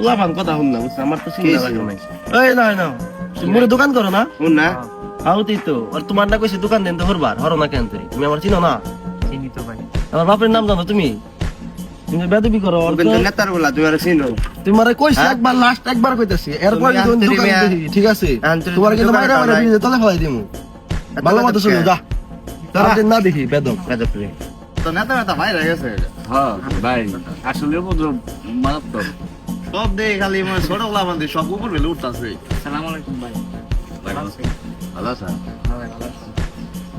পোলা পান কথা শুন না বুঝছ? আমার তো চিন্তা লাগে নাই। এই না না। মোরে দোকান করো না? শুন না। আউতি তো। আর তোমার না কইছে দোকান দেন তো হরবার হরো না কেন তুই তুমি আমার চিনো না? চিনি তো ভাই। আমার বাপের নাম জানো তুমি? তুমি বেদবি করো নেতার বলা তুমি আর চিনো? তোমার কইছি হ্যাঁ? একবার লাস্ট একবার কইতাছি। এরপর আন্তরিক দোকান মিয়া- ঠিক আছে? তোমার কিন্তু মাইরা মাইরা দিয়ে তলে ফলাই দিমু। ভালো মতো শুনো যা। দাঁড়া। তার না দেখি বেদম। বেদব। রে। তো নেতা নেতা ভাই রয়ে গেছে? হ্যাঁ ভাই। আসলে উপদ্রব মারাত্মক। সব দিয়ে খালি মানে ছোটগুলা সব উপর বেলে উঠতেছে। সালাম আলাইকুম ভাই। ভালো আছেন? হ্যাঁ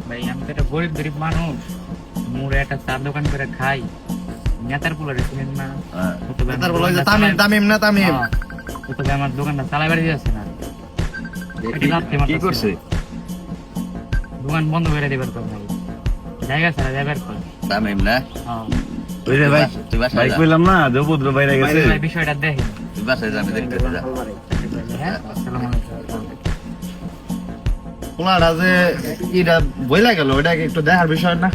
ভাই, আমি তো একটা গরিব গরিব মানুষ। মোড়ে একটা চার দোকান করে খাই। নেতার পোলা রেছিলেন না? তো ভাই নেতার তামিম তামিম না তামিম? হ্যাঁ, ও তো আমার দোকানটা চালাই বাড়ি যাচ্ছে না। কি করছে? দোকান বন্ধ করে দেবার ভাই। জায়গা ছাড়া কর তামিম না? হ্যাঁ। ওই রে ভাই ভাই কইলাম না যে উপদ্রব বাইরে গেছে। ভাই বিষয়টা দেখেন তুই বাসায় যা, আমি দেখতে যা। হ্যাঁ? আসসালামু আলাইকুম। পোলাটা যে ইটা বইলা গেল ওটা একটু দেখার বিষয় না?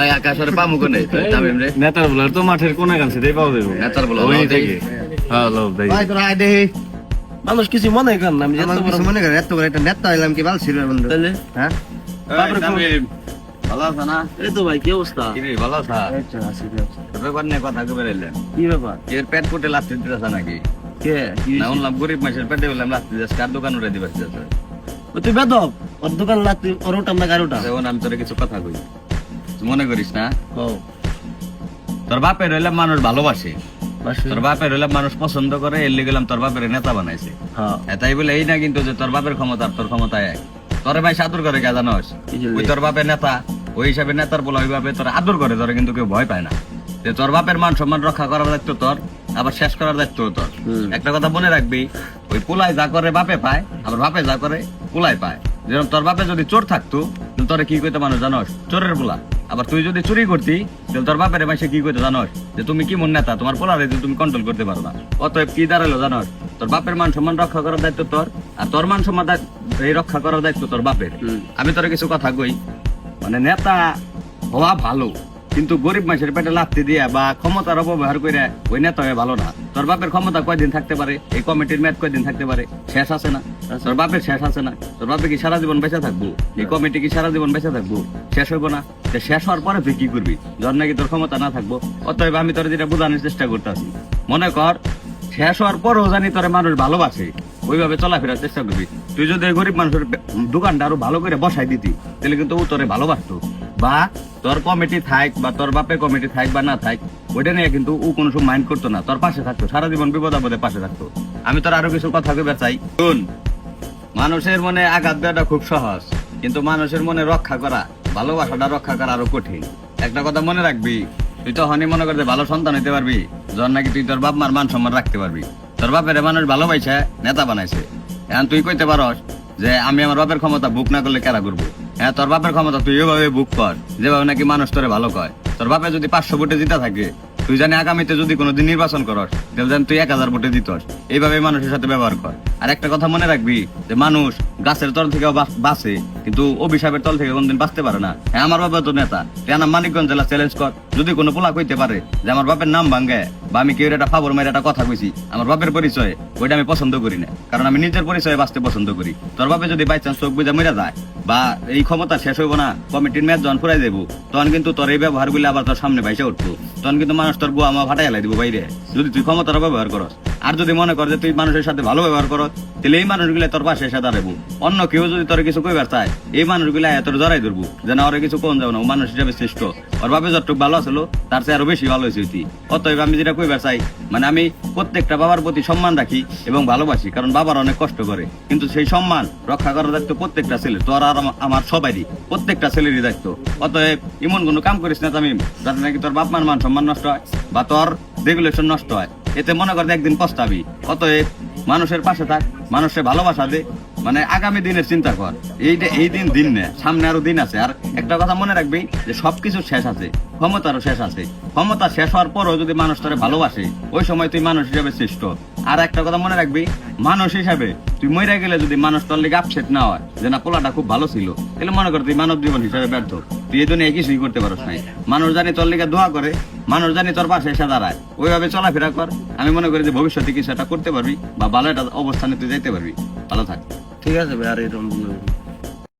ওই আকাশের পামু কোনে তামিম রে। নেতার বলার তো মাঠের কোনা কাছে দেই পাও দেবো নেতার বলা, ওই থেকে হ্যাঁ লোক দেই। ভাই তোরা আয় দেখি। মানুষ কিছু মনে করেন না আমি কিছু মনে করে এত করে একটা নেতা হইলাম কি ভালো ছিল বন্ধু। তাহলে হ্যাঁ? ভালো আছে না? এই তো ভাই কি অবস্থা? কি ভালো আছা? ব্যাপার নিয়ে কথা কবে এলেন কি ব্যাপার? এর পেট ফুটে লাস্ট দিতেছে নাকি? কে? না শুনলাম গরিব পেটে বললাম লাস্ট দিতেছে কার দোকান উঠে দিবার তুই বেদব? ওর দোকান লাগতে ওর ওটাম না গাড়িটা যেমন আমি তোরে কিছু কথা কই। মনে করিস না? তোর বাপের হইলে মানুষ ভালোবাসে। তোর বাপের হইলে মানুষ পছন্দ করে এর লিগেলাম তোর বাপের নেতা বানাইছে। হ্যাঁ। এটাই বলে এই না কিন্তু যে তোর বাপের ক্ষমতা তোর ক্ষমতা এক। তোরে ভাই সাদুর করে কে জানোস? ওই তোর বাপের নেতা। ওই হিসাবে নেতার বলে ওইভাবে তোর আদর করে তোর কিন্তু কেউ ভয় পায় না। যে তোর বাপের মান সম্মান রক্ষা করার দায়িত্ব তোর আবার শেষ করার দায়িত্ব তোর। একটা কথা মনে রাখবি ওই পুলাই যা করে বাপে পায় আবার বাপে যা করে পুলাই পায়। যেরকম তোর বাপে যদি চোর থাকতো তোরে কি কইতে মানুষ জানোস? চোরের পোলা। আবার তুই যদি চুরি করতি তাহলে তোর বাপের মাসে কি কইতে জানোস? যে তুমি কি মন নেতা তোমার পোলারে তুমি কন্ট্রোল করতে পারো না। অতএব কি দাঁড়াল জানোস? তোর বাপের মান সম্মান রক্ষা করার দায়িত্ব তোর আর তোর মান সম্মান এই রক্ষা করার দায়িত্ব তোর বাপের। আমি তোর কিছু কথা কই মানে নেতা হওয়া ভালো, কিন্তু গরিব মানুষের পেটে লাথি দিয়া বা ক্ষমতার অপব্যবহার করে ওই নেতা ভালো না। তোর বাপের ক্ষমতা কয়দিন থাকতে পারে? এই কমিটির মেয়াদ কয়দিন থাকতে পারে? শেষ আছে না? তোর বাপের শেষ আছে না? তোর বাপে কি সারা জীবন বেঁচে থাকব? এই কমিটি কি সারা জীবন বেঁচে থাকব? শেষ হইব না? শেষ হওয়ার পরে তুই কি করবি? যখন নাকি তোর ক্ষমতা না থাকব, অতএব আমি তোর যেটা বোঝানোর চেষ্টা করতেছি। মনে কর, শেষ হওয়ার পরও জানি তোর মানুষ ভালোবাসে। ওইভাবে চলাফেরার চেষ্টা করবি। তুই যদি গরিব মানুষের দোকানটা আরও ভালো করে বসাই দিতি, তাহলে কিন্তু ও তোরে ভালোবাসতো। বা তোর কমিটি থাক, বা তোর বাপের কমিটি থাক, বা না থাক, ওইটা নিয়ে কিন্তু ও কোনো সময় মাইন্ড করতো না। তোর পাশে থাকতো সারা জীবন বিপদ আপদে পাশে থাকতো। আমি তোর আরও কিছু কথা কইবার চাই। শুন, মানুষের মনে আঘাত দেওয়াটা খুব সহজ, কিন্তু মানুষের মনে রক্ষা করা, ভালোবাসাটা রক্ষা করা আরও কঠিন। একটা কথা মনে রাখবি, তুই তো হনি মনে করতে ভালো সন্তান হইতে পারবি, যখন নাকি তুই তোর বাপ মার মান সম্মান রাখতে পারবি। তোর বাপের মানুষ পাইছে, নেতা বানাইছে। এখন তুই কইতে পারস যে আমি আমার বাপের ক্ষমতা বুক না করলে কেরা করব? হ্যাঁ তোর বাপের ক্ষমতা তুই ওইভাবে বুক কর, যেভাবে নাকি মানুষ তোরে ভালো কয়। তোর বাপে যদি পাঁচশো ভোটে জিতা থাকে তুই জানি আগামীতে যদি কোনোদিন নির্বাচন করস, তাহলে জানি তুই এক হাজার ভোটে দিতস এইভাবে মানুষের সাথে ব্যবহার কর। আর একটা কথা মনে রাখবি, যে মানুষ গাছের তল থেকেও বাঁচে, কিন্তু অভিশাপের তল থেকে কোনদিন বাঁচতে পারে না। হ্যাঁ আমার বাবা তো নেতা। তুই আমার মানিকগঞ্জ জেলা চ্যালেঞ্জ কর। যদি কোনো পোলা কইতে পারে যে আমার বাপের নাম ভাঙ্গে বা আমি কেউ একটা ফাবর মেয়ের একটা কথা কইছি, আমার বাপের পরিচয়, ওইটা আমি পছন্দ করি না। কারণ আমি নিজের পরিচয়ে বাঁচতে পছন্দ করি। তোর বাপে যদি বাই চান্স চোখ বুঝা মরে যায় বা এই ক্ষমতা শেষ হইব না, কমিটির মেয়াদ যখন ফুরাই দেবো, তখন কিন্তু তোর এই ব্যবহারগুলো আবার তোর সামনে ভাইসে উঠবো। তখন কিন্তু মানুষ তোর বুয়া মা ফাটাই দিব বাইরে। যদি তুই ক্ষমতার ব্যবহার করস। আর যদি মনে কর যে তুই মানুষের সাথে ভালো ব্যবহার করস তাহলে এই মানুষগুলো তোর পাশে এসে দাঁড়াবো অন্য কেউ যদি তোর কিছু কইবার চায়, এই মানুষগুলো তোর জড়াই ধরবো। যেন ওরা কিছু কোন যাব না, ও মানুষ হিসাবে শ্রেষ্ঠ। ওর বাপে যতটুকু ভালো ছিল তার চেয়ে আরও বেশি ভালো হয়েছে তুই অতএব আমি যেটা কইবার চাই মানে আমি প্রত্যেকটা বাবার প্রতি সম্মান রাখি এবং ভালোবাসি, কারণ বাবার অনেক কষ্ট করে। কিন্তু সেই সম্মান রক্ষা করার দায়িত্ব প্রত্যেকটা ছেলে তোর আর আমার সবারই প্রত্যেকটা ছেলেরই দায়িত্ব। অতএব এমন কোনো কাম করিস না তামিম, যাতে নাকি তোর বাপ মার মান সম্মান নষ্ট হয়, বা তোর রেগুলেশন নষ্ট হয়। এতে মনে কর যে একদিন পস্তাবি। অতএব মানুষের পাশে থাক, মানুষের ভালোবাসা দে। মানে আগামী দিনের চিন্তা কর এই যে এই দিন দিন নে, সামনে আরও দিন আছে। আর একটা কথা মনে রাখবি, যে সবকিছু শেষ আছে, ক্ষমতারও শেষ আছে। ক্ষমতা শেষ হওয়ার পরও যদি মানুষ তোরে ভালোবাসে, ওই সময় তুই মানুষ হিসাবে শ্রেষ্ঠ আর একটা কথা মনে রাখবি, মানুষ হিসাবে তুই মরে গেলে যদি মানুষ তোর লিগে আপসেট না হয়, যে না পোলাটা খুব ভালো ছিল, তাহলে মনে কর তুই মানব জীবন হিসাবে ব্যর্থ। তুই এই দুনিয়ায় কিছুই করতে পারস নাই। মানুষ জানি তোর লিগে দোয়া করে মানুষ জানি তোর পাশে এসে দাঁড়ায়। ওইভাবে চলাফেরা কর। আমি মনে করি যে ভবিষ্যতে কিছু একটা করতে পারবি বা ভালো একটা অবস্থানে তুই যাইতে পারবি। ভালো থাক। ঠিক আছে ভাই, আর এরকম।